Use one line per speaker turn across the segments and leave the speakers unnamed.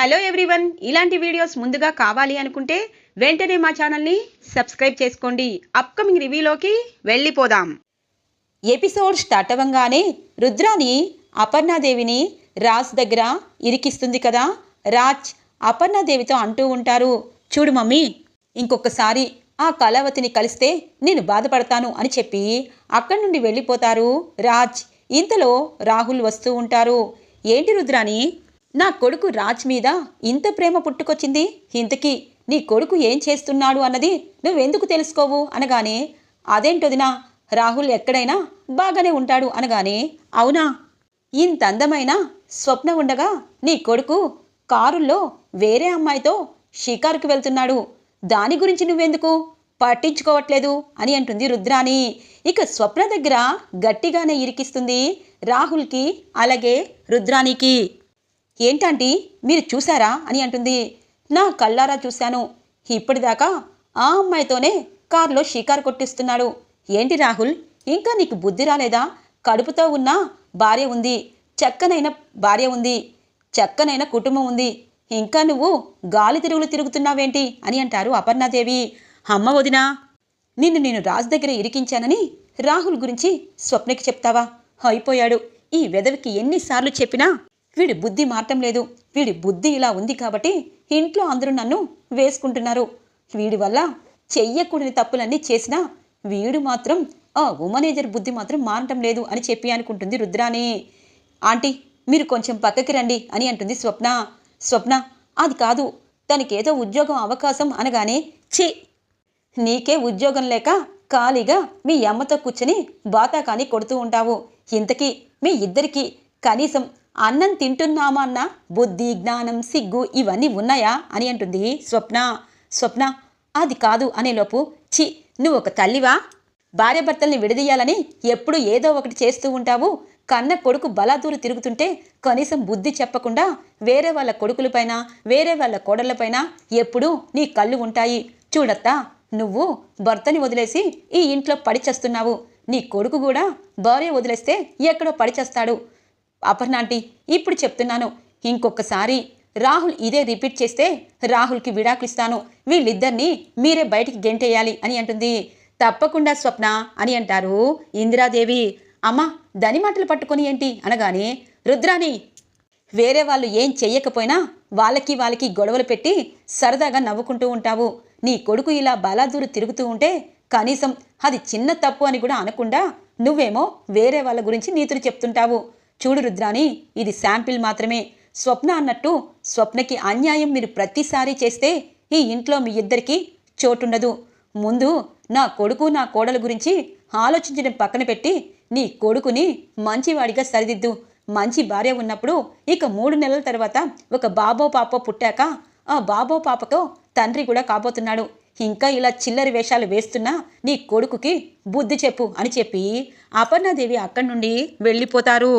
Hello everyone ఇలాంటి videos ముందుగా కావాలి అనుకుంటే వెంటనే మా ఛానల్ని సబ్స్క్రైబ్ చేసుకోండి. అప్కమింగ్ రివ్యూలోకి వెళ్ళిపోదాం. ఎపిసోడ్ స్టార్ట్ అవ్వగానే రుద్రాని అపర్ణాదేవిని రాజ్ దగ్గర ఇరికిస్తుంది కదా? రాజ్ అపర్ణాదేవితో అంటూ ఉంటారు చూడు మమ్మీ ఇంకొకసారి ఆ కళావతిని కలిస్తే నేను బాధపడతాను అని చెప్పి అక్కడి నుండి వెళ్ళిపోతారు రాజ్. ఇంతలో రాహుల్ వస్తూ ఉంటారు. ఏంటి రుద్రాని? నా కొడుకు రాజ్ మీద ఇంత ప్రేమ పుట్టుకొచ్చింది? ఇంతకీ నీ కొడుకు ఏం చేస్తున్నాడు అన్నది నువ్వెందుకు తెలుసుకోవు? అనగానే అదేంటొదినా రాహుల్ ఎక్కడైనా బాగానే ఉంటాడు అనగానే అవునా? ఇంత అందమైన స్వప్న ఉండగా నీ కొడుకు కారుల్లో వేరే అమ్మాయితో షికారుకు వెళ్తున్నాడు. దాని గురించి నువ్వెందుకు పట్టించుకోవట్లేదు? అని అంటుంది రుద్రాని ఇక స్వప్న దగ్గర గట్టిగానే ఇరికిస్తుంది రాహుల్కి అలాగే రుద్రానికి ఏంటంటీ? మీరు చూసారా అని అంటుంది. నా కళ్ళారా చూశాను. ఇప్పటిదాకా ఆ అమ్మాయితోనే కారులో షికారు కొట్టిస్తున్నాడు. ఏంటి రాహుల్? ఇంకా నీకు బుద్ధి రాలేదా? కడుపుతో ఉన్న భార్య ఉంది. చక్కనైన భార్య ఉంది. చక్కనైన కుటుంబం ఉంది. ఇంకా నువ్వు గాలి తిరుగులు తిరుగుతున్నావేంటి? అని అంటారు అపర్ణాదేవి. అమ్మ వదినా నిన్ను నేను రాజు దగ్గర ఇరికించానని రాహుల్ గురించి స్వప్నకి చెప్తావా? అయిపోయాడు. ఈ వెదవికి ఎన్నిసార్లు చెప్పినా వీడి బుద్ధి మారటం లేదు. వీడి బుద్ధి ఇలా ఉంది కాబట్టి ఇంట్లో అందరూ నన్ను వేసుకుంటున్నారు. వీడి వల్ల చెయ్యకూడని తప్పులన్నీ చేసినా వీడు మాత్రం ఆ ఉమనేజర్ బుద్ధి మాత్రం మారటం లేదు అని చెప్పి అనుకుంటుంది రుద్రాని ఆంటీ మీరు కొంచెం పక్కకి రండి అని అంటుంది స్వప్న. స్వప్న అది కాదు తనకేదో ఉద్యోగం అవకాశం అనగానే ఛీ! నీకే ఉద్యోగం లేక ఖాళీగా మీ అమ్మతో కూర్చొని బాతాకాని కొడుతూ ఉంటావు. ఇంతకీ మీ ఇద్దరికీ కనీసం అన్నం తింటున్నామా అన్న బుద్ధి జ్ఞానం సిగ్గు ఇవన్నీ ఉన్నాయా అని అంటుంది. స్వప్న స్వప్న అది కాదు అనేలోపు చి నువ్వు ఒక తల్లివా? భార్యాభర్తల్ని విడదీయాలని ఎప్పుడు ఏదో ఒకటి చేస్తూ ఉంటావు. కన్న కొడుకు బలాదూరు తిరుగుతుంటే కనీసం బుద్ధి చెప్పకుండా వేరే వాళ్ళ కొడుకులపైన వేరే వాళ్ళ కోడళ్ళపైన ఎప్పుడూ నీ కళ్ళు ఉంటాయి. చూడత్తా నువ్వు భర్తని వదిలేసి ఈ ఇంట్లో పడిచేస్తున్నావు నీ కొడుకు కూడా భార్య వదిలేస్తే ఎక్కడో పడిచేస్తాడు అపర్ణాంటి ఇప్పుడు చెప్తున్నాను. ఇంకొకసారి రాహుల్ ఇదే రిపీట్ చేస్తే రాహుల్కి విడాకులిస్తాను. వీళ్ళిద్దరినీ మీరే బయటికి గెంటేయాలి అని అంటుంది. తప్పకుండా స్వప్న అని అంటారు ఇందిరాదేవి. అమ్మ దని మాటలు పట్టుకొని ఏంటి? అనగానే రుద్రాని వేరే వాళ్ళు ఏం చెయ్యకపోయినా వాళ్ళకి వాళ్ళకి గొడవలు పెట్టి సరదాగా నవ్వుకుంటూ ఉంటావు. నీ కొడుకు ఇలా బలాదూరు తిరుగుతూ ఉంటే కనీసం అది చిన్న తప్పు అని కూడా అనకుండా నువ్వేమో వేరే వాళ్ళ గురించి నీతులు చెప్తుంటావు. చూడు రుద్రాని ఇది శాంపిల్ మాత్రమే. స్వప్న అన్నట్టు స్వప్నకి అన్యాయం మీరు ప్రతిసారి చేస్తే ఈ ఇంట్లో మీ ఇద్దరికీ చోటుండదు. ముందు నా కొడుకు నా కోడల గురించి ఆలోచించడం పక్కన పెట్టి నీ కొడుకుని మంచివాడిగా సరిదిద్దు. మంచి భార్య ఉన్నప్పుడు ఇక మూడు నెలల తర్వాత ఒక బాబో పాపో పుట్టాక ఆ బాబో పాపతో తండ్రి కూడా కాబోతున్నాడు. ఇంకా ఇలా చిల్లరి వేషాలు వేస్తున్నా నీ కొడుకుకి బుద్ధి చెప్పు అని చెప్పి అపర్ణాదేవి అక్కడి నుండి వెళ్ళిపోతారు.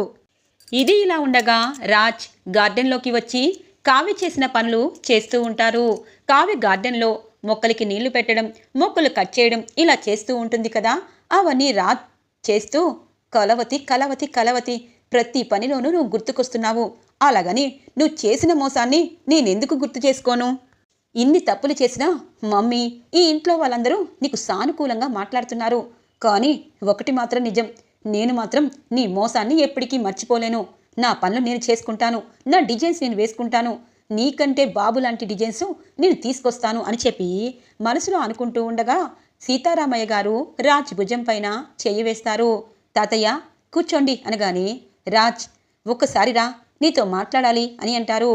ఇది ఇలా ఉండగా రాజ్ గార్డెన్లోకి వచ్చి కావ్య చేసిన పనులు చేస్తూ ఉంటారు. కావ్య గార్డెన్లో మొక్కలకి నీళ్ళు పెట్టడం మొక్కలు కట్ చేయడం ఇలా చేస్తూ ఉంటుంది కదా. అవన్నీ రాజ్ చేస్తూ కలవతి కలవతి కలవతి ప్రతి పనిలోనూ నువ్వు గుర్తుకొస్తున్నావు. అలాగని నువ్వు చేసిన మోసాన్ని నేనెందుకు గుర్తు చేసుకోను? ఇన్ని తప్పులు చేసినా మమ్మీ ఈ ఇంట్లో వాళ్ళందరూ నీకు సానుకూలంగా మాట్లాడుతున్నారు. కానీ ఒకటి మాత్రం నిజం నేను మాత్రం నీ మోసాన్ని ఎప్పటికీ మర్చిపోలేను. నా పనులు నేను చేసుకుంటాను. నా డిజైన్స్ నేను వేసుకుంటాను. నీకంటే బాబు లాంటి డిజైన్స్ నేను తీసుకొస్తాను అని చెప్పి మనసులో అనుకుంటూ ఉండగా సీతారామయ్య గారు రాజ్ భుజం పైన చేయి వేస్తారు. తాతయ్య కూర్చోండి అనగానే రాజ్ ఒక్కసారి రా నీతో మాట్లాడాలి అని అంటారు.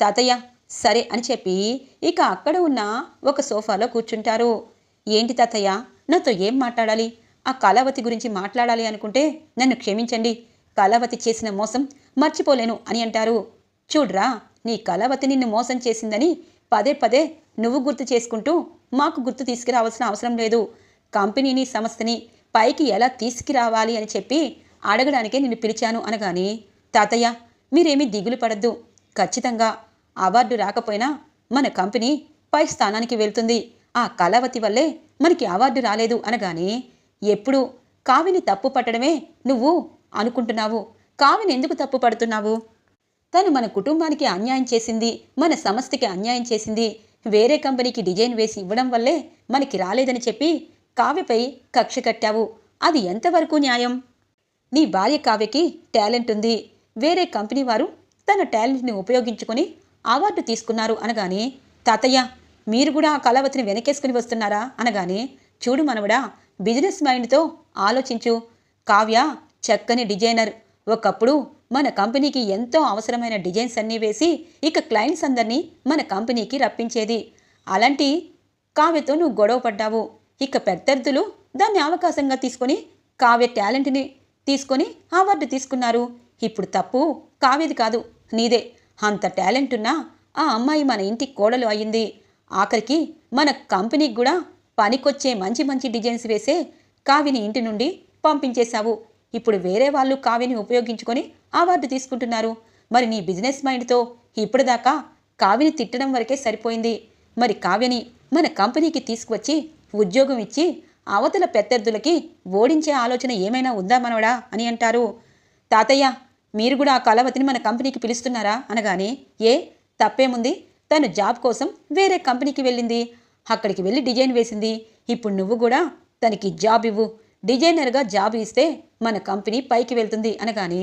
తాతయ్య సరే అని చెప్పి ఇక అక్కడ ఉన్న ఒక సోఫాలో కూర్చుంటారు. ఏంటి తాతయ్య నాతో ఏం మాట్లాడాలి? ఆ కళావతి గురించి మాట్లాడాలి అనుకుంటే నన్ను క్షమించండి. కళావతి చేసిన మోసం మర్చిపోలేను అని అంటారు. చూడ్రా నీ కళావతి నిన్ను మోసం చేసిందని పదే పదే నువ్వు గుర్తు చేసుకుంటూ మాకు గుర్తు తీసుకురావాల్సిన అవసరం లేదు. కంపెనీని సంస్థని పైకి ఎలా తీసుకురావాలి అని చెప్పి అడగడానికే నిన్ను పిలిచాను అనగాని తాతయ్య మీరేమీ దిగులు పడద్దు. ఖచ్చితంగా అవార్డు రాకపోయినా మన కంపెనీ పై స్థానానికి వెళ్తుంది. ఆ కళావతి వల్లే మనకి అవార్డు రాలేదు అనగానే ఎప్పుడు? కావిని తప్పు పట్టడమే నువ్వు అనుకుంటున్నావు. కావిని ఎందుకు తప్పు పడుతున్నావు? తను మన కుటుంబానికి అన్యాయం చేసింది మన సంస్థకి అన్యాయం చేసింది. వేరే కంపెనీకి డిజైన్ వేసి ఇవ్వడం వల్లే మనకి రాలేదని చెప్పి కావ్యపై కక్ష కట్టావు. అది ఎంతవరకు న్యాయం? నీ భార్య కావ్యకి టాలెంట్ ఉంది. వేరే కంపెనీ వారు తన టాలెంట్ని ఉపయోగించుకొని అవార్డు తీసుకున్నారు అనగానే తాతయ్య మీరు కూడా ఆ కళావతిని వెనకేసుకుని వస్తున్నారా? అనగానే చూడు మనవడా బిజినెస్ మైండ్తో ఆలోచించు. కావ్య చక్కని డిజైనర్. ఒకప్పుడు మన కంపెనీకి ఎంతో అవసరమైన డిజైన్స్ అన్నీ వేసి ఇక క్లయింట్స్ అందరినీ మన కంపెనీకి రప్పించేది. అలాంటి కావ్యతో నువ్వు గొడవ పడ్డావు. ఇక ప్రత్యర్థులు దాన్ని అవకాశంగా తీసుకొని కావ్య టాలెంట్ని తీసుకొని అవార్డు తీసుకున్నారు. ఇప్పుడు తప్పు కావ్యది కాదు నీదే. అంత టాలెంట్ ఉన్నా ఆ అమ్మాయి మన ఇంటి కోడలు అయ్యింది ఆఖరికి మన కంపెనీకి కూడా పనికొచ్చే మంచి మంచి డిజైన్స్ వేసే కావిని ఇంటి నుండి పంపించేశావు. ఇప్పుడు వేరే వాళ్ళు కావ్యని ఉపయోగించుకొని అవార్డు తీసుకుంటున్నారు. మరి నీ బిజినెస్ మైండ్తో ఇప్పటిదాకా కావిని తిట్టడం వరకే సరిపోయింది. మరి కావ్యని మన కంపెనీకి తీసుకువచ్చి ఉద్యోగం ఇచ్చి అవతల ప్రత్యర్థులకి ఓడించే ఆలోచన ఏమైనా ఉందా మనవడా అని అంటారు. తాతయ్య మీరు కూడా ఆ కళావతిని మన కంపెనీకి పిలుస్తున్నారా అనగానే ఏ తప్పేముంది? తను జాబ్ కోసం వేరే కంపెనీకి వెళ్ళింది. అక్కడికి వెళ్ళి డిజైన్ వేసింది. ఇప్పుడు నువ్వు కూడా తనకి జాబ్ ఇవ్వు. డిజైనర్గా జాబ్ ఇస్తే మన కంపెనీ పైకి వెళ్తుంది అనగానే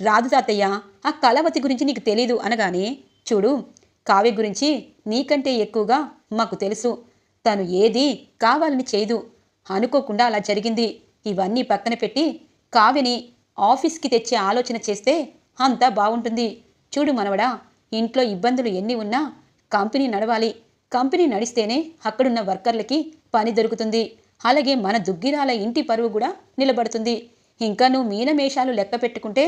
రాదు తాతయ్య ఆ కళావతి గురించి నీకు తెలీదు అనగానే చూడు కావ్య గురించి నీకంటే ఎక్కువగా మాకు తెలుసు. తను ఏది కావాలని చేయదు. అనుకోకుండా అలా జరిగింది. ఇవన్నీ పక్కన పెట్టి కావ్యని ఆఫీస్కి తెచ్చే ఆలోచన చేస్తే అంతా బాగుంటుంది. చూడు మనవడా ఇంట్లో ఇబ్బందులు ఎన్ని ఉన్నా కంపెనీ నడవాలి. కంపెనీ నడిస్తేనే అక్కడున్న వర్కర్లకి పని దొరుకుతుంది. అలాగే మన దుగ్గిరాల ఇంటి పరువు కూడా నిలబడుతుంది. ఇంకా నువ్వు మీనమేషాలు లెక్క పెట్టుకుంటే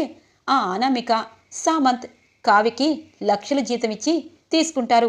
ఆ అనామిక సామంత్ కావికి లక్షల జీతం ఇచ్చి తీసుకుంటారు.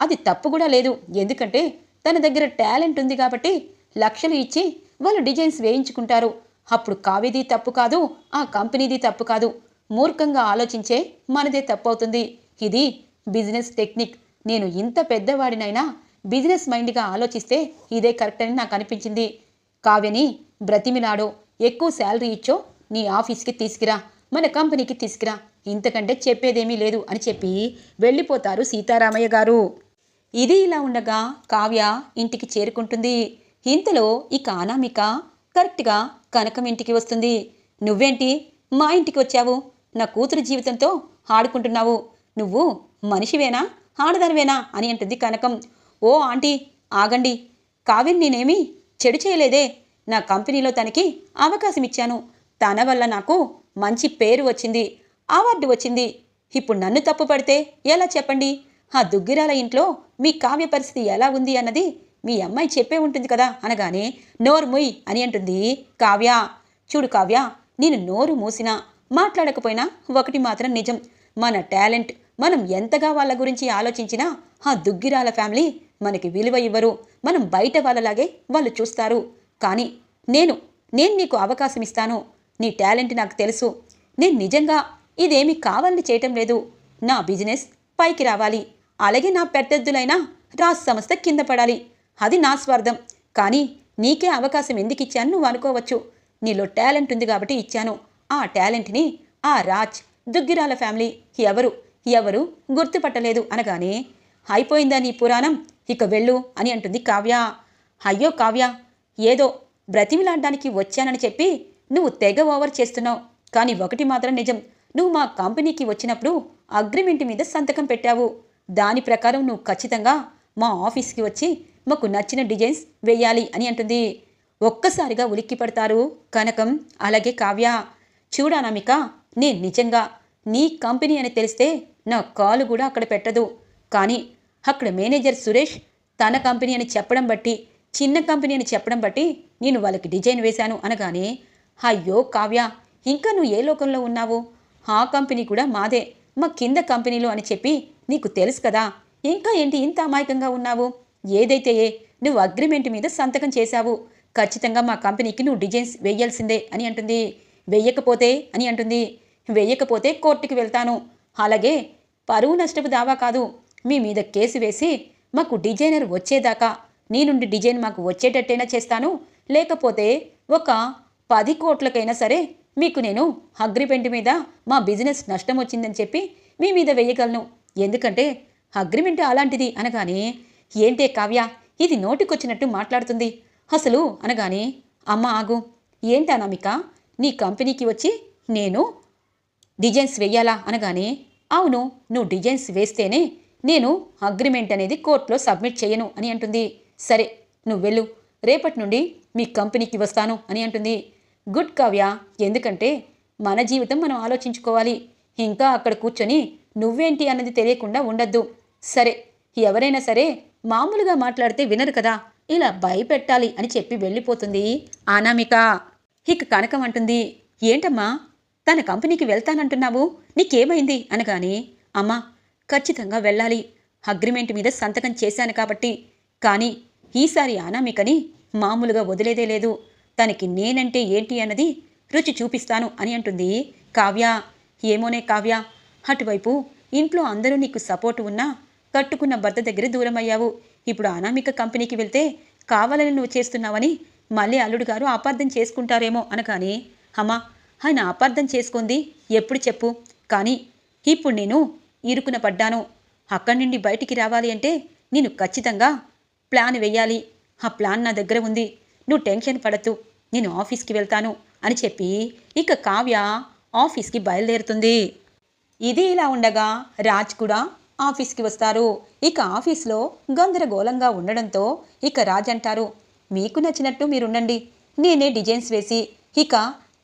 అది తప్పు కూడా లేదు. ఎందుకంటే తన దగ్గర టాలెంట్ ఉంది కాబట్టి లక్షలు ఇచ్చి వాళ్ళు డిజైన్స్ వేయించుకుంటారు. అప్పుడు కావిది తప్పు కాదు ఆ కంపెనీది తప్పు కాదు. మూర్ఖంగా ఆలోచించే మనదే తప్పు అవుతుంది. ఇది బిజినెస్ టెక్నిక్. నేను ఇంత పెద్దవాడినైనా బిజినెస్ మైండ్గా ఆలోచిస్తే ఇదే కరెక్ట్ అని నాకు అనిపించింది. కావ్యని బ్రతిమిలాడో ఎక్కువ శాలరీ ఇచ్చో నీ ఆఫీస్కి తీసుకురా మన కంపెనీకి తీసుకురా. ఇంతకంటే చెప్పేదేమీ లేదు అని చెప్పి వెళ్ళిపోతారు సీతారామయ్య గారు. ఇది ఇలా ఉండగా కావ్య ఇంటికి చేరుకుంటుంది. ఇంతలో ఇక అనామిక కరెక్ట్గా కనకం ఇంటికి వస్తుంది. నువ్వేంటి? మా ఇంటికి వచ్చావు. నా కూతురు జీవితంతో ఆడుకుంటున్నావు. నువ్వు మనిషివేనా? ఆడదానివేనా అని అంటుంది కనకం. ఓ ఆంటీ ఆగండి. కావ్యం నేనేమి చెడు చేయలేదే. నా కంపెనీలో తనకి అవకాశం ఇచ్చాను తన వల్ల నాకు మంచి పేరు వచ్చింది అవార్డు వచ్చింది. ఇప్పుడు నన్ను తప్పు పడితే ఎలా చెప్పండి? ఆ దుగ్గిరాల ఇంట్లో మీ కావ్య పరిస్థితి ఎలా ఉంది అన్నది మీ అమ్మాయి చెప్పే ఉంటుంది కదా అనగానే నోరు ముయ్ అని అంటుంది కావ్య. చూడు కావ్య నేను నోరు మూసినా మాట్లాడకపోయినా ఒకటి మాత్రం నిజం. మన టాలెంట్ మనం ఎంతగా వాళ్ళ గురించి ఆలోచించినా ఆ దుగ్గిరాల ఫ్యామిలీ మనకి విలువ ఇవ్వరు. మనం బయట వాళ్ళలాగే వాళ్ళు చూస్తారు. కానీ నేను నేను నీకు అవకాశం ఇస్తాను. నీ టాలెంట్ నాకు తెలుసు. నేను నిజంగా ఇదేమీ కావాలని చేయటం లేదు. నా బిజినెస్ పైకి రావాలి. అలాగే నా ప్రత్యర్థులైన రాజ్ సంస్థ కింద పడాలి. అది నా స్వార్థం. కానీ నీకే అవకాశం ఎందుకు ఇచ్చాను నువ్వు అనుకోవచ్చు. నీలో టాలెంట్ ఉంది కాబట్టి ఇచ్చాను. ఆ టాలెంట్ని ఆ రాజ్ దుగ్గిరాల ఫ్యామిలీ ఎవరు ఎవరు గుర్తుపట్టలేదు అనగానే అయిపోయిందా నీ పురాణం? ఇక వెళ్ళు అని అంటుంది కావ్య. అయ్యో కావ్య ఏదో బ్రతిమిలాడడానికి వచ్చానని చెప్పి నువ్వు తెగ ఓవర్ చేస్తున్నావు. కానీ ఒకటి మాత్రం నిజం నువ్వు మా కంపెనీకి వచ్చినప్పుడు అగ్రిమెంట్ మీద సంతకం పెట్టావు. దాని ప్రకారం నువ్వు ఖచ్చితంగా మా ఆఫీస్కి వచ్చి మాకు నచ్చిన డిజైన్స్ వేయాలి అని అంటుంది. ఒక్కసారిగా ఉలిక్కి పడతారు కనకం అలాగే కావ్య. చూడానామిక నేను నిజంగా నీ కంపెనీ అని తెలిస్తే నా కాలు కూడా అక్కడ పెట్టదు. కానీ అక్కడ మేనేజర్ సురేష్ తన కంపెనీ అని చెప్పడం బట్టి చిన్న కంపెనీ అని చెప్పడం బట్టి నేను వాళ్ళకి డిజైన్ వేశాను అనగానే అయ్యో కావ్య ఇంకా నువ్వు ఏ లోకంలో ఉన్నావు? ఆ కంపెనీ కూడా మాదే మా కింద కంపెనీలో అని చెప్పి నీకు తెలుసు కదా. ఇంకా ఏంటి ఇంత అమాయకంగా ఉన్నావు? ఏదైతే ఏ నువ్వు అగ్రిమెంట్ మీద సంతకం చేశావు. ఖచ్చితంగా మా కంపెనీకి నువ్వు డిజైన్స్ వేయాల్సిందే అని అంటుంది. వెయ్యకపోతే అని అంటుంది. వెయ్యకపోతే కోర్టుకి వెళ్తాను. అలాగే పరువు నష్టపు దావా కాదు. మీ మీద కేసు వేసి మాకు డిజైనర్ వచ్చేదాకా నీ నుండి డిజైన్ మాకు వచ్చేటట్టైనా చేస్తాను? లేకపోతే ఒక పది కోట్లకైనా సరే మీకు నేను అగ్రిమెంట్ మీద మా బిజినెస్ నష్టం వచ్చిందని చెప్పి మీ మీద వేయగలను. ఎందుకంటే అగ్రిమెంట్ అలాంటిది అనగానే ఏంటే కావ్య ఇది నోటికొచ్చినట్టు మాట్లాడుతుంది. అసలు? అనగానే అమ్మ ఆగు. ఏంటి అనామిక నీ కంపెనీకి వచ్చి నేను డిజైన్స్ వెయ్యాలా అనగానే అవును నువ్వు డిజైన్స్ వేస్తేనే నేను అగ్రిమెంట్ అనేది కోర్టులో సబ్మిట్ చేయను అని అంటుంది. సరే నువ్వు వెళ్ళు. రేపటి నుండి మీ కంపెనీకి వస్తాను అని అంటుంది. గుడ్ కావ్య. ఎందుకంటే మన జీవితం మనం ఆలోచించుకోవాలి. ఇంకా అక్కడ కూర్చొని నువ్వేంటి అన్నది తెలియకుండా ఉండద్దు. సరే ఎవరైనా సరే మామూలుగా మాట్లాడితే వినరు కదా. ఇలా భయపెట్టాలి అని చెప్పి వెళ్ళిపోతుంది అనామిక. ఇక కనకం అంటుంది ఏంటమ్మా? తన కంపెనీకి వెళ్తానంటున్నావు? నీకేమైంది? అనగానే అమ్మా ఖచ్చితంగా వెళ్ళాలి. అగ్రిమెంట్ మీద సంతకం చేశాను కాబట్టి. కానీ ఈసారి అనామికని మామూలుగా వదిలేదే లేదు. తనకి నేనంటే ఏంటి అన్నది రుచి చూపిస్తాను అని అంటుంది కావ్య. ఏమోనే కావ్య అటువైపు ఇంట్లో అందరూ నీకు సపోర్ట్ ఉన్నా కట్టుకున్న భర్త దగ్గర దూరం అయ్యావు ఇప్పుడు అనామిక కంపెనీకి వెళ్తే కావాలని నువ్వు చేస్తున్నావని మళ్ళీ అల్లుడు గారు అపార్థం చేసుకుంటారేమో అనగాని అమ్మా ఆయన అపార్థం చేసుకుంది ఎప్పుడు చెప్పు. కానీ ఇప్పుడు నేను ఇరుకున పడ్డాను. అక్కడి నుండి బయటికి రావాలి అంటే నేను ఖచ్చితంగా ప్లాన్ వెయ్యాలి ఆ ప్లాన్ నా దగ్గర ఉంది. నువ్వు టెన్షన్ పడద్దు. నేను ఆఫీస్కి వెళ్తాను అని చెప్పి ఇక కావ్య ఆఫీస్కి బయలుదేరుతుంది. ఇది ఇలా ఉండగా రాజ్ కూడా ఆఫీస్కి వస్తారు. ఇక ఆఫీస్లో గందరగోళంగా ఉండడంతో ఇక రాజ్ అంటారు మీకు నచ్చినట్టు మీరుండండి. నేనే డిజైన్స్ వేసి ఇక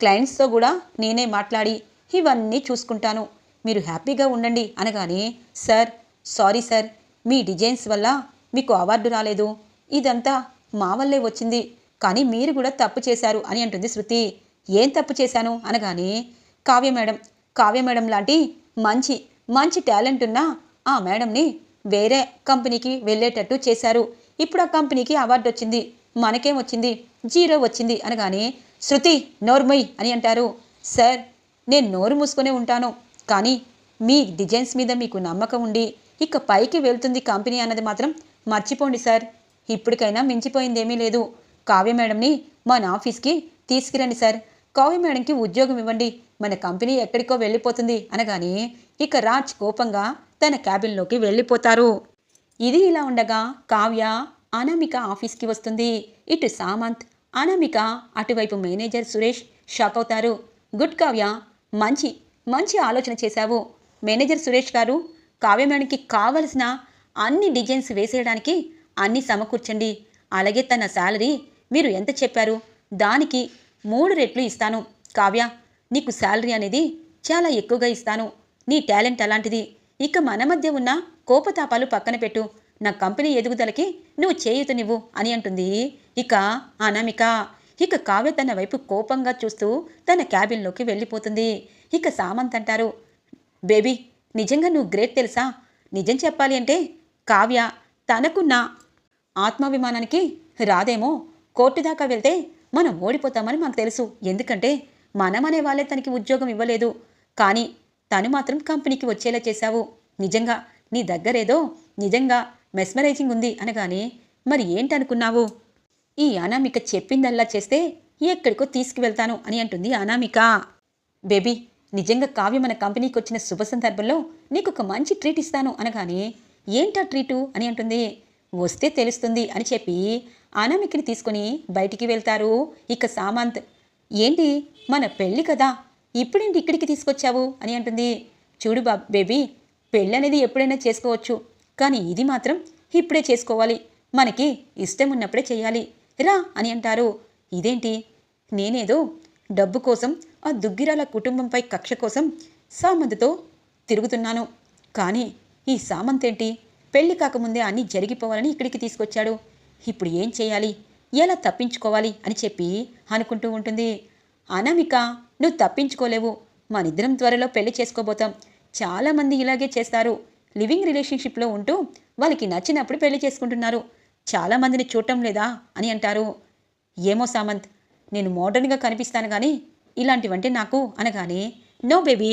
క్లయింట్స్తో కూడా నేనే మాట్లాడి ఇవన్నీ చూసుకుంటాను. మీరు హ్యాపీగా ఉండండి అనగానే సార్ సారీ సార్ మీ డిజైన్స్ వల్ల మీకు అవార్డు రాలేదు. ఇదంతా మా వల్లే వచ్చింది. కానీ మీరు కూడా తప్పు చేశారు అని అంటుంది శృతి. ఏం తప్పు చేశాను? అనగానే కావ్య మేడం కావ్య మేడం లాంటి మంచి మంచి టాలెంట్ ఉన్న ఆ మేడంని వేరే కంపెనీకి వెళ్ళేటట్టు చేశారు. ఇప్పుడు ఆ కంపెనీకి అవార్డు వచ్చింది. మనకేం వచ్చింది? జీరో వచ్చింది. అనగానే శృతి నోర్మయ్ అని అంటారు. సార్ నేను నోరు మూసుకునే ఉంటాను. కానీ మీ డిజైన్స్ మీద మీకు నమ్మకం ఉండి ఇక పైకి వెళ్తుంది కంపెనీ అన్నది మాత్రం మర్చిపోండి సార్. ఇప్పటికైనా మించిపోయిందేమీ లేదు. కావ్య మేడంని మన ఆఫీస్కి తీసుకురండి సార్. కావ్య మేడంకి ఉద్యోగం ఇవ్వండి. మన కంపెనీ ఎక్కడికో వెళ్ళిపోతుంది అనగానే ఇక రాజ్ కోపంగా తన క్యాబిన్లోకి వెళ్ళిపోతారు. ఇది ఇలా ఉండగా కావ్య అనామిక ఆఫీస్కి వస్తుంది. ఇటు సామంత్ అనామిక అటువైపు మేనేజర్ సురేష్ షాక్ అవుతారు. గుడ్ కావ్య మంచి మంచి ఆలోచన చేశావు. మేనేజర్ సురేష్ గారు కావ్యమేణికి కావలసిన అన్ని డిజైన్స్ వేసేయడానికి అన్ని సమకూర్చండి. అలాగే తన శాలరీ మీరు ఎంత చెప్పారు? దానికి మూడు రెట్లు ఇస్తాను. కావ్య నీకు శాలరీ అనేది చాలా ఎక్కువగా ఇస్తాను. నీ టాలెంట్ అలాంటిది. ఇక మన మధ్య ఉన్న కోపతాపాలు పక్కన పెట్టు. నా కంపెనీ ఎదుగుదలకి నువ్వు చేయుతనివ్వు అని అంటుంది. ఇక అనామిక ఇక కావ్య తన వైపు కోపంగా చూస్తూ తన క్యాబిన్లోకి వెళ్ళిపోతుంది. ఇక సామంత్ అంటారు బేబీ నిజంగా నువ్వు గ్రేట్ తెలుసా? నిజం చెప్పాలి అంటే కావ్య తనకున్న ఆత్మాభిమానానికి రాదేమో. కోర్టు దాకా వెళ్తే మనం ఓడిపోతామని మాకు తెలుసు. ఎందుకంటే మనమనే వాళ్ళే తనకి ఉద్యోగం ఇవ్వలేదు. కానీ తను మాత్రం కంపెనీకి వచ్చేలా చేశావు. నిజంగా నీ దగ్గరేదో నిజంగా మెస్మరైజింగ్ ఉంది అనగానే మరి ఏంటనుకున్నావు? ఈ అనామిక చెప్పిందల్లా చేస్తే ఎక్కడికో తీసుకువెళ్తాను అని అంటుంది అనామిక. బేబీ నిజంగా కావ్య మన కంపెనీకి వచ్చిన శుభ సందర్భంలో నీకు ఒక మంచి ట్రీట్ ఇస్తాను అనగానే ఏంటా ట్రీటు అని అంటుంది. వస్తే తెలుస్తుంది అని చెప్పి అనామికని తీసుకొని బయటికి వెళ్తారు. ఇక సామంత్ ఏంటి మన పెళ్ళి కదా ఇప్పుడేంటి ఇక్కడికి తీసుకొచ్చావు అని అంటుంది. చూడు బా బేబీ పెళ్ళి అనేది ఎప్పుడైనా చేసుకోవచ్చు కానీ ఇది మాత్రం ఇప్పుడే చేసుకోవాలి. మనకి ఇష్టం ఉన్నప్పుడే చేయాలి. రా అని అంటారు. ఇదేంటి? నేనేదో డబ్బు కోసం ఆ దుగ్గిరాల కుటుంబంపై కక్ష కోసం సామంత్తో తిరుగుతున్నాను. కానీ ఈ సామంత్ ఏంటి పెళ్ళి కాకముందే అన్నీ జరిగిపోవాలని ఇక్కడికి తీసుకొచ్చాడు. ఇప్పుడు ఏం చేయాలి? ఎలా తప్పించుకోవాలి? అని చెప్పి అనుకుంటూ ఉంటుంది. అనామిక నువ్వు తప్పించుకోలేవు. మనిద్దరం త్వరలో పెళ్ళి చేసుకోబోతాం. చాలామంది ఇలాగే చేస్తారు. లివింగ్ రిలేషన్షిప్లో ఉంటూ వాళ్ళకి నచ్చినప్పుడు పెళ్ళి చేసుకుంటున్నారు. చాలామందిని చూడటం లేదా అని అంటారు. ఏమో సామంత్ నేను మోడర్న్గా కనిపిస్తాను కానీ ఇలాంటివంటే నాకు అనగానే నో బేబీ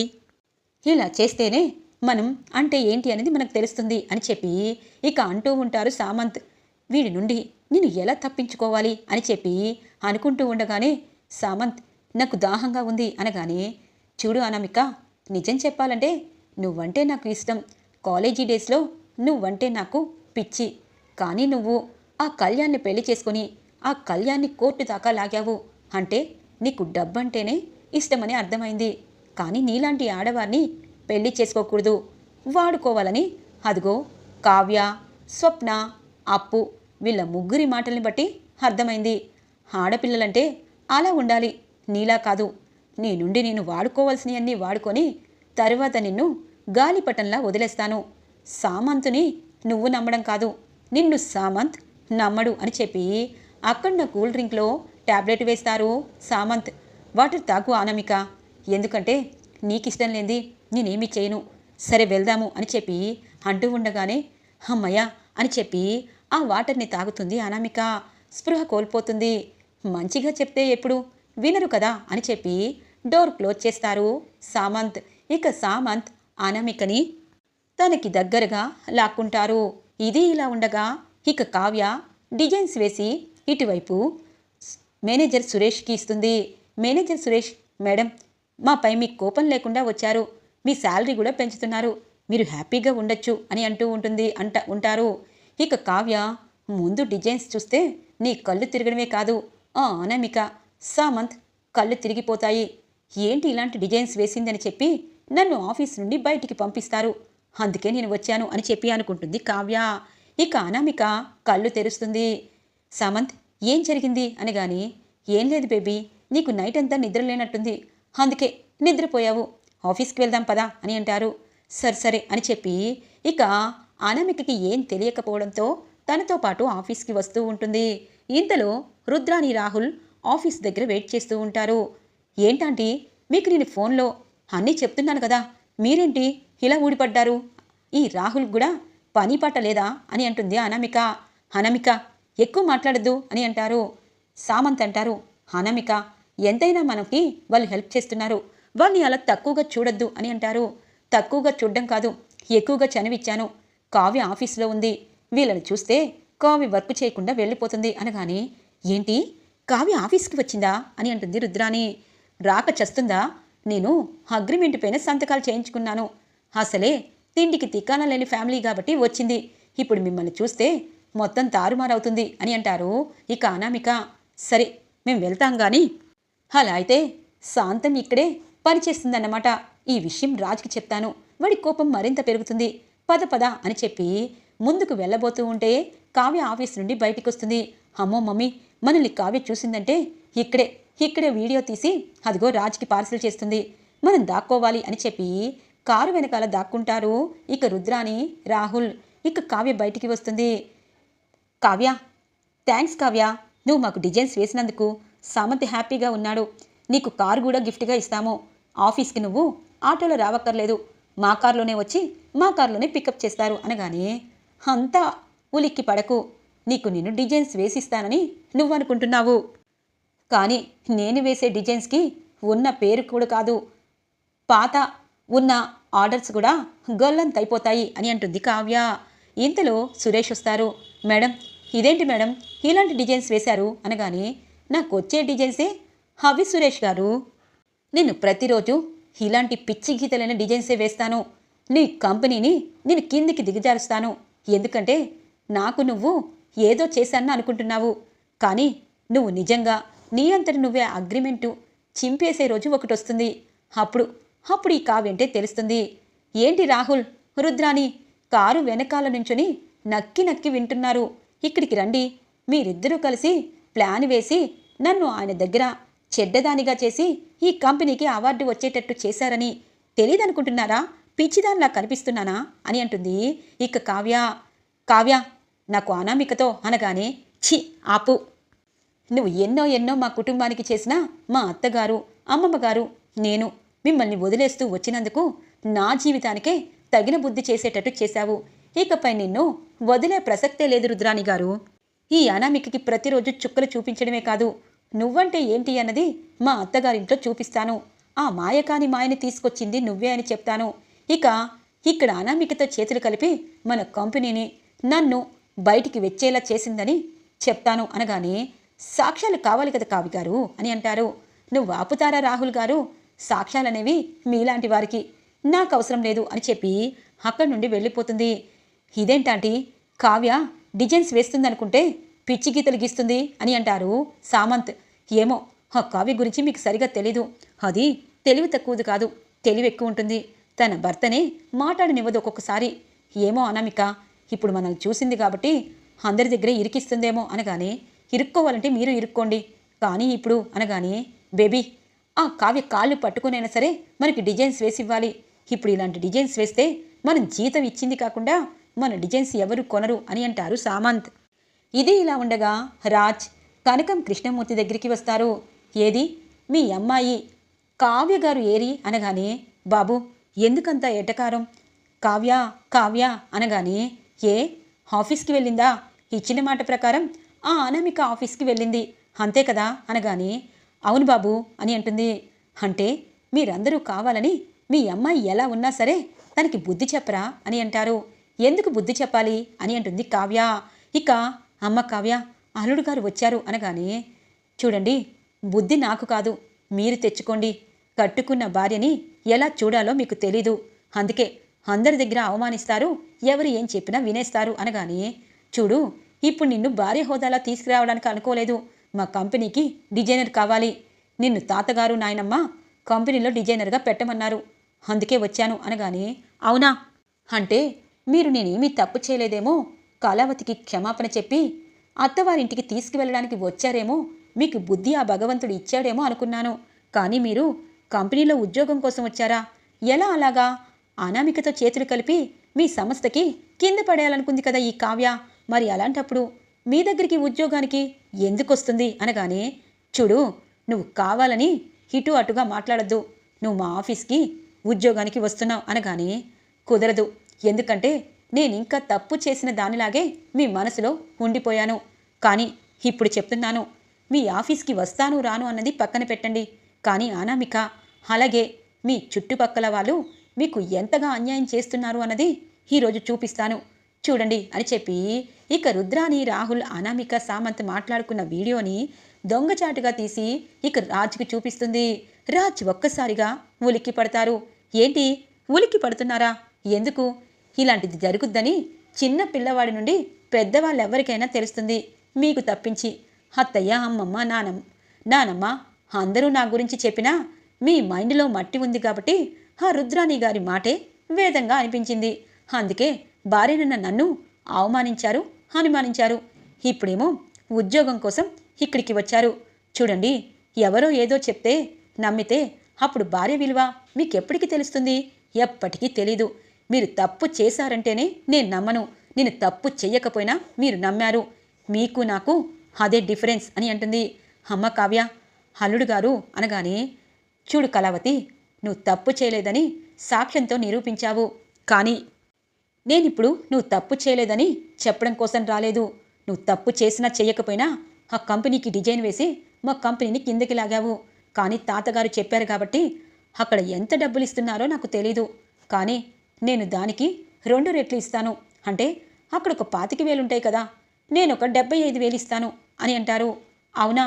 ఇలా చేస్తేనే మనం అంటే ఏంటి అనేది మనకు తెలుస్తుంది అని చెప్పి ఇక అంటూ ఉంటారు సామంత్. వీడి నుండి నేను ఎలా తప్పించుకోవాలి అని చెప్పి అనుకుంటూ ఉండగానే సామంత్ నాకు దాహంగా ఉంది అనగానే చూడు అనామిక నిజం చెప్పాలంటే నువ్వంటే నాకు ఇష్టం. కాలేజీ డేస్లో నువ్వంటే నాకు పిచ్చి. కానీ నువ్వు ఆ కళ్యాణ్ని పెళ్ళి చేసుకొని ఆ కళ్యాణ్ని కోర్టు దాకా లాగావు. అంటే నీకు డబ్బంటేనే ఇష్టమని అర్థమైంది. కానీ నీలాంటి ఆడవారిని పెళ్ళి చేసుకోకూడదు. వాడుకోవాలని అదిగో కావ్య స్వప్న అప్పు వీళ్ళ ముగ్గురి మాటల్ని బట్టి అర్థమైంది. ఆడపిల్లలంటే అలా ఉండాలి. నీలా కాదు. నీ నుండి నేను వాడుకోవాల్సినవన్నీ వాడుకొని తరువాత నిన్ను గాలిపటంలా వదిలేస్తాను. సామంతుని నువ్వు నమ్మడం కాదు. నిన్ను సామంత్ నమ్మడు అని చెప్పి అక్కడున్న కూల్ డ్రింక్లో టాబ్లెట్ వేస్తారు. సామంత్ వాటర్ తాగు ఆనమిక ఎందుకంటే నీకిష్టం లేనిది నేనేమి చేయను. సరే వెళ్దాము అని చెప్పి అంటూ ఉండగానే అమ్మయ్య అని చెప్పి ఆ వాటర్ని తాగుతుంది అనామిక. స్పృహ కోల్పోతుంది. మంచిగా చెప్తే ఎప్పుడు? వినరు కదా అని చెప్పి డోర్ క్లోజ్ చేస్తారు. సామంత్ ఇక సామంత్ అనామికని తనకి దగ్గరగా లాక్కుంటారు. ఇది ఇలా ఉండగా ఇక కావ్య డిజైన్స్ వేసి ఇటువైపు మేనేజర్ సురేష్కి ఇస్తుంది. మేనేజర్ సురేష్ మేడం మాపై మీకు కోపం లేకుండా వచ్చారు. మీ శాలరీ కూడా పెంచుతున్నారు. మీరు హ్యాపీగా ఉండొచ్చు అని అంటూ ఉంటుంది అంట ఉంటారు. ఇక కావ్య ముందు డిజైన్స్ చూస్తే నీ కళ్ళు తిరగడమే కాదు. ఆ అనామిక సామంత్ కళ్ళు తిరిగిపోతాయి. ఏంటి ఇలాంటి డిజైన్స్ వేసిందని చెప్పి నన్ను ఆఫీస్ నుండి బయటికి పంపిస్తారు. అందుకే నేను వచ్చాను అని చెప్పి అనుకుంటుంది కావ్య. ఇక అనామిక కళ్ళు తెరుస్తుంది. సామంత్ ఏం జరిగింది? అనగాని ఏం లేదు బేబీ నీకు నైట్ అంతా నిద్ర లేనట్టుంది. అందుకే నిద్రపోయావు. ఆఫీస్కి వెళ్దాం పదా అని అంటారు. సరే సరే అని చెప్పి ఇక అనామికకి ఏం తెలియకపోవడంతో తనతో పాటు ఆఫీస్కి వస్తూ ఉంటుంది. ఇంతలో రుద్రాని రాహుల్ ఆఫీస్ దగ్గర వెయిట్ చేస్తూ ఉంటారు. ఏంటంటే మీకు నేను ఫోన్లో అన్నీ చెప్తున్నాను కదా మీరేంటి ఇలా ఊడిపడ్డారు? ఈ రాహుల్ కూడా పని పాట లేదా? అని అంటుంది అనామిక. అనామిక ఎక్కువ మాట్లాడద్దు అని అంటారు. సామంత్ అంటారు. అనామిక ఎంతైనా మనకి వాళ్ళు హెల్ప్ చేస్తున్నారు. వాళ్ళని అలా తక్కువగా చూడొద్దు అని అంటారు. తక్కువగా చూడడం కాదు ఎక్కువగా చనివిచ్చాను. కావ్య ఆఫీస్లో ఉంది. వీళ్ళని చూస్తే కావ్య వర్క్ చేయకుండా వెళ్ళిపోతుంది అనగాని ఏంటి? కావ్య ఆఫీస్కి వచ్చిందా? అని అంటుంది రుద్రాని రాక చస్తుందా? నేను అగ్రిమెంట్ పైన సంతకాలు చేయించుకున్నాను. అసలే తిండికి తిక్కాన లేని ఫ్యామిలీ కాబట్టి వచ్చింది. ఇప్పుడు మిమ్మల్ని చూస్తే మొత్తం తారుమారవుతుంది అని అంటారు ఇక అనామిక. సరే మేము వెళ్తాం కానీ అలా అయితే శాంతం ఇక్కడే పనిచేస్తుందన్నమాట ఈ విషయం రాజుకి చెప్తాను. వాడి కోపం మరింత పెరుగుతుంది. పద పద అని చెప్పి ముందుకు వెళ్ళబోతూ ఉంటే కావ్య ఆఫీస్ నుండి బయటికి వస్తుంది అమ్మో మమ్మీ మనల్ని కావ్య చూసిందంటే ఇక్కడే ఇక్కడే వీడియో తీసి అదిగో రాజ్కి పార్సిల్ చేస్తుంది. మనం దాక్కోవాలి అని చెప్పి కారు వెనకాల దాక్కుంటారు ఇక రుద్రాని రాహుల్. ఇక కావ్య బయటికి వస్తుంది. కావ్య థ్యాంక్స్ కావ్య. నువ్వు మాకు డిజైన్స్ వేసినందుకు సామంత్ హ్యాపీగా ఉన్నాడు. నీకు కారు కూడా గిఫ్ట్గా ఇస్తాము. ఆఫీస్కి నువ్వు ఆటోలో రావక్కర్లేదు. మా కారులోనే వచ్చి మా కారులోనే పికప్ చేస్తారు అనగానే అంతా ఉలిక్కి పడకు. నీకు నేను డిజైన్స్ వేసిస్తానని నువ్వు అనుకుంటున్నావు కానీ నేను వేసే డిజైన్స్కి ఉన్న పేరు కూడా కాదు. పాత ఉన్న ఆర్డర్స్ కూడా గొల్లంతైపోతాయి అని అంటుంది కావ్య. ఇంతలో సురేష్ వస్తారు. మేడం ఇదేంటి మేడం? ఇలాంటి డిజైన్స్ వేశారు అనగానే నాకు వచ్చే డిజైన్సే హవి సురేష్ గారు. నేను ప్రతిరోజు ఇలాంటి పిచ్చి గీతలైన డిజైన్సే వేస్తాను. నీ కంపెనీని నేను కిందికి దిగజారుస్తాను. ఎందుకంటే నాకు నువ్వు ఏదో చేశానని అనుకుంటున్నావు. కానీ నువ్వు నిజంగా నీ అంతటి నువ్వే అగ్రిమెంటు చింపేసే రోజు ఒకటి వస్తుంది అప్పుడు అప్పుడు ఈ కావ్యంటే తెలుస్తుంది. ఏంటి రాహుల్ రుద్రాని కారు వెనకాల నుంచుని నక్కి నక్కి వింటున్నారు. ఇక్కడికి రండి. మీరిద్దరూ కలిసి ప్లాన్ వేసి నన్ను ఆయన దగ్గర చెడ్డదానిగా చేసి ఈ కంపెనీకి అవార్డు వచ్చేటట్టు చేశారని తెలియదనుకుంటున్నారా పిచ్చిదానిలా కనిపిస్తున్నానా? అని అంటుంది ఇక కావ్య. కావ్య నాకు అనామికతో అనగానే ఛీ ఆపు. నువ్వు ఎన్నో ఎన్నో మా కుటుంబానికి చేసిన మా అత్తగారు అమ్మమ్మగారు నేను మిమ్మల్ని వదిలేస్తూ వచ్చినందుకు నా జీవితానికే తగిన బుద్ధి చేసేటట్టు చేశావు. ఇకపై నిన్ను వదిలే ప్రసక్తే లేదు రుద్రాణి గారు. ఈ అనామికకి ప్రతిరోజు చుక్కలు చూపించడమే కాదు నువ్వంటే ఏంటి అన్నది మా అత్తగారింట్లో చూపిస్తాను. ఆ మాయకాని మాయని తీసుకొచ్చింది నువ్వే అని చెప్తాను. ఇక ఇక్కడ అనామికతో చేతులు కలిపి మన కంపెనీని నన్ను బయటికి వచ్చేలా చేసిందని చెప్తాను అనగానే సాక్ష్యాలు కావాలి కదా కావి గారు అని అంటారు. నువ్వు ఆపుతారా రాహుల్ గారు? సాక్ష్యాలనేవి మీలాంటి వారికి నాకు అవసరం లేదు అని చెప్పి అక్కడి నుండి వెళ్ళిపోతుంది. ఇదేంటాంటి? కావ్య డిజైన్స్ వేస్తుందనుకుంటే పిచ్చి గీతలు గీస్తుంది అని అంటారు సామంత్. ఏమో ఆ కావ్య గురించి మీకు సరిగా తెలీదు. అది తెలివి తక్కువది కాదు. తెలివి ఎక్కువ ఉంటుంది. తన భర్తనే మాట్లాడనివ్వదు ఒక్కొక్కసారి. ఏమో అనామిక ఇప్పుడు మనల్ని చూసింది కాబట్టి అందరి దగ్గరే ఇరికిస్తుందేమో అనగానే ఇరుక్కోవాలంటే మీరు ఇరుక్కోండి. కానీ ఇప్పుడు అనగానే బేబీ ఆ కావ్య కాళ్ళు పట్టుకునైనా సరే మనకి డిజైన్స్ వేసి ఇవ్వాలి ఇప్పుడు ఇలాంటి డిజైన్స్ వేస్తే మనం జీతం ఇచ్చింది కాకుండా మన డిజైన్స్ ఎవరు కొనరు అని అంటారు సామంత్. ఇది ఇలా ఉండగా రాజ్ కనకం కృష్ణమూర్తి దగ్గరికి వస్తారు. ఏది? మీ అమ్మాయి కావ్య గారు ఏరి? అనగానే బాబు ఎందుకంత ఎటకారం కావ్య కావ్య అనగానే ఏ ఆఫీస్కి వెళ్ళిందా? ఇచ్చిన మాట ప్రకారం ఆ అనామిక ఆఫీస్కి వెళ్ళింది. అంతే కదా? అనగానే అవును బాబు అని అంటుంది. అంటే మీరందరూ కావాలని మీ అమ్మాయి ఎలా ఉన్నా సరే తనకి బుద్ధి చెప్పరా? అని అంటారు. ఎందుకు బుద్ధి చెప్పాలి? అని అంటుంది కావ్య. ఇక అమ్మ కావ్య అల్లుడు గారు వచ్చారు అనగానే చూడండి బుద్ధి నాకు కాదు. మీరు తెచ్చుకోండి. కట్టుకున్న భార్యని ఎలా చూడాలో మీకు తెలీదు. అందుకే అందరి దగ్గర అవమానిస్తారు. ఎవరు ఏం చెప్పినా వినేస్తారు అనగానే చూడు ఇప్పుడు నిన్ను భార్య హోదాలా తీసుకురావడానికి అనుకోలేదు. మా కంపెనీకి డిజైనర్ కావాలి. నిన్ను తాతగారు నాయనమ్మ కంపెనీలో డిజైనర్గా పెట్టమన్నారు. అందుకే వచ్చాను అనగానే అవునా? అంటే మీరు నేనేమీ తప్పు చేయలేదేమో? కళావతికి క్షమాపణ చెప్పి అత్తవారింటికి తీసుకువెళ్ళడానికి వచ్చారేమో? మీకు బుద్ధి ఆ భగవంతుడు ఇచ్చాడేమో అనుకున్నాను. కానీ మీరు కంపెనీలో ఉద్యోగం కోసం వచ్చారా? ఎలా అలాగా? అనామికతో చేతులు కలిపి మీ సంస్థకి కింద పడేయాలనుకుంది కదా ఈ కావ్య. మరి అలాంటప్పుడు మీ దగ్గరికి ఉద్యోగానికి ఎందుకు వస్తుంది అనగానే చూడు నువ్వు కావాలని ఇటు అటుగా మాట్లాడద్దు. నువ్వు మా ఆఫీస్కి ఉద్యోగానికి వస్తున్నావు అనగానే కుదరదు. ఎందుకంటే నేను ఇంకా తప్పు చేసిన దానిలాగే మీ మనసులో ఉండిపోయాను. కానీ ఇప్పుడు చెప్తున్నాను మీ ఆఫీస్కి వస్తాను రాను అన్నది పక్కన పెట్టండి. కానీ అనామిక అలాగే మీ చుట్టుపక్కల వాళ్ళు మీకు ఎంతగా అన్యాయం చేస్తున్నారు అన్నది ఈరోజు చూపిస్తాను. చూడండి అని చెప్పి ఇక రుద్రాని రాహుల్ అనామిక సామంత్ మాట్లాడుకున్న వీడియోని దొంగచాటుగా తీసి ఇక రాజ్కి చూపిస్తుంది. రాజ్ ఒక్కసారిగా ఉలిక్కి పడతారు. ఏంటి? ఉలిక్కి పడుతున్నారా? ఎందుకు? ఇలాంటిది జరుగుద్దని చిన్న పిల్లవాడి నుండి పెద్దవాళ్ళెవరికైనా తెలుస్తుంది. మీకు తప్పించి. అత్తయ్య అమ్మమ్మ నానమ్మ. నానమ్మ అందరూ నా గురించి చెప్పినా మీ మైండ్లో మట్టి ఉంది కాబట్టి ఆ రుద్రాణి గారి మాటే వేదంగా అనిపించింది. అందుకే భార్యనున్న నన్ను అవమానించారు అనుమానించారు. ఇప్పుడేమో ఉద్యోగం కోసం ఇక్కడికి వచ్చారు. చూడండి ఎవరో ఏదో చెప్తే నమ్మితే అప్పుడు భార్య విలువ మీకెప్పటికి తెలుస్తుంది? ఎప్పటికీ తెలీదు. మీరు తప్పు చేశారంటేనే నేను నమ్మను. నేను తప్పు చెయ్యకపోయినా మీరు నమ్మారు. మీకు నాకు అదే డిఫరెన్స్ అని అంటుంది. అమ్మ కావ్య అల్లుడు గారు అనగానే చూడు కళావతి నువ్వు తప్పు చేయలేదని సాక్ష్యంతో నిరూపించావు. కానీ నేనిప్పుడు నువ్వు తప్పు చేయలేదని చెప్పడం కోసం రాలేదు. నువ్వు తప్పు చేసినా చేయకపోయినా ఆ కంపెనీకి డిజైన్ వేసి మా కంపెనీని కిందకి లాగావు. కానీ తాతగారు చెప్పారు కాబట్టి అక్కడ ఎంత డబ్బులు ఇస్తున్నారో నాకు తెలీదు. కానీ నేను దానికి రెండు రెట్లు ఇస్తాను. అంటే అక్కడ ఒక పాతిక వేలు ఉంటాయి కదా నేను ఒక డెబ్బై ఐదు వేలు ఇస్తాను అని అంటారు. అవునా?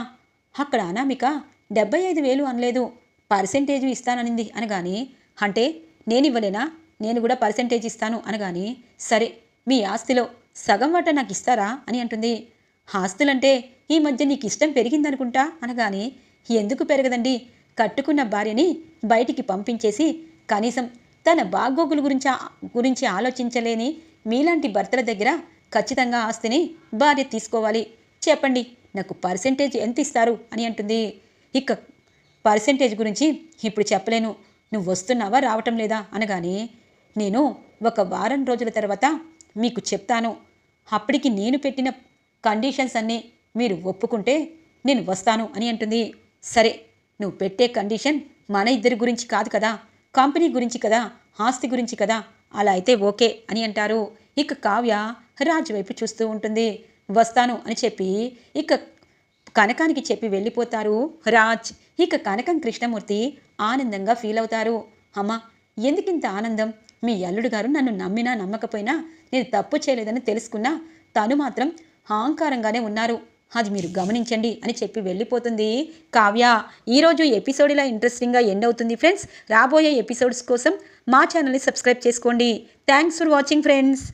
అక్కడ అనామిక డెబ్బై ఐదు వేలు అనలేదు. పర్సెంటేజ్ ఇస్తాననింది అనగాని అంటే నేను ఇవ్వలేనా? నేను కూడా పర్సెంటేజ్ ఇస్తాను అనగాని సరే మీ ఆస్తిలో సగం వాటా నాకు ఇస్తారా అని అంటుంది. ఆస్తులంటే ఈ మధ్య నీకు ఇష్టం పెరిగిందనుకుంటా అనగాని ఎందుకు పెరగదండి? కట్టుకున్న భార్యని బయటికి పంపించేసి కనీసం తన బాగోగుల గురించి గురించి ఆలోచించలేని మీలాంటి భర్తల దగ్గర ఖచ్చితంగా ఆస్తిని భార్య తీసుకోవాలి. చెప్పండి నాకు పర్సెంటేజ్ ఎంత ఇస్తారు అని అంటుంది. ఇక పర్సెంటేజ్ గురించి ఇప్పుడు చెప్పలేను. నువ్వు వస్తున్నావా రావటం లేదా అనగానే నేను ఒక వారం రోజుల తర్వాత మీకు చెప్తాను. అప్పటికి నేను పెట్టిన కండిషన్స్ అన్నీ మీరు ఒప్పుకుంటే నేను వస్తాను అని అంటుంది. సరే నువ్వు పెట్టే కండిషన్ మన ఇద్దరి గురించి కాదు కదా కంపెనీ గురించి కదా ఆస్తి గురించి కదా అలా అయితే ఓకే అని అంటారు. ఇక కావ్య రాజు వైపు చూస్తూ ఉంటుంది. వస్తాను అని చెప్పి ఇక కనకానికి చెప్పి వెళ్ళిపోతారు రాజ్. ఇక కనకం కృష్ణమూర్తి ఆనందంగా ఫీల్ అవుతారు. అమ్మ ఎందుకింత ఆనందం? మీ అల్లుడు గారు నన్ను నమ్మినా నమ్మకపోయినా నేను తప్పు చేయలేదని తెలుసుకున్నా తను మాత్రం అహంకారంగానే ఉన్నారు. అది మీరు గమనించండి అని చెప్పి వెళ్ళిపోతుంది. కావ్య ఈరోజు ఎపిసోడ్ ఇలా ఇంట్రెస్టింగ్గా ఎండ్ అవుతుంది ఫ్రెండ్స్. రాబోయే ఎపిసోడ్స్ కోసం మా ఛానల్ని సబ్స్క్రైబ్ చేసుకోండి. Thanks for watching friends.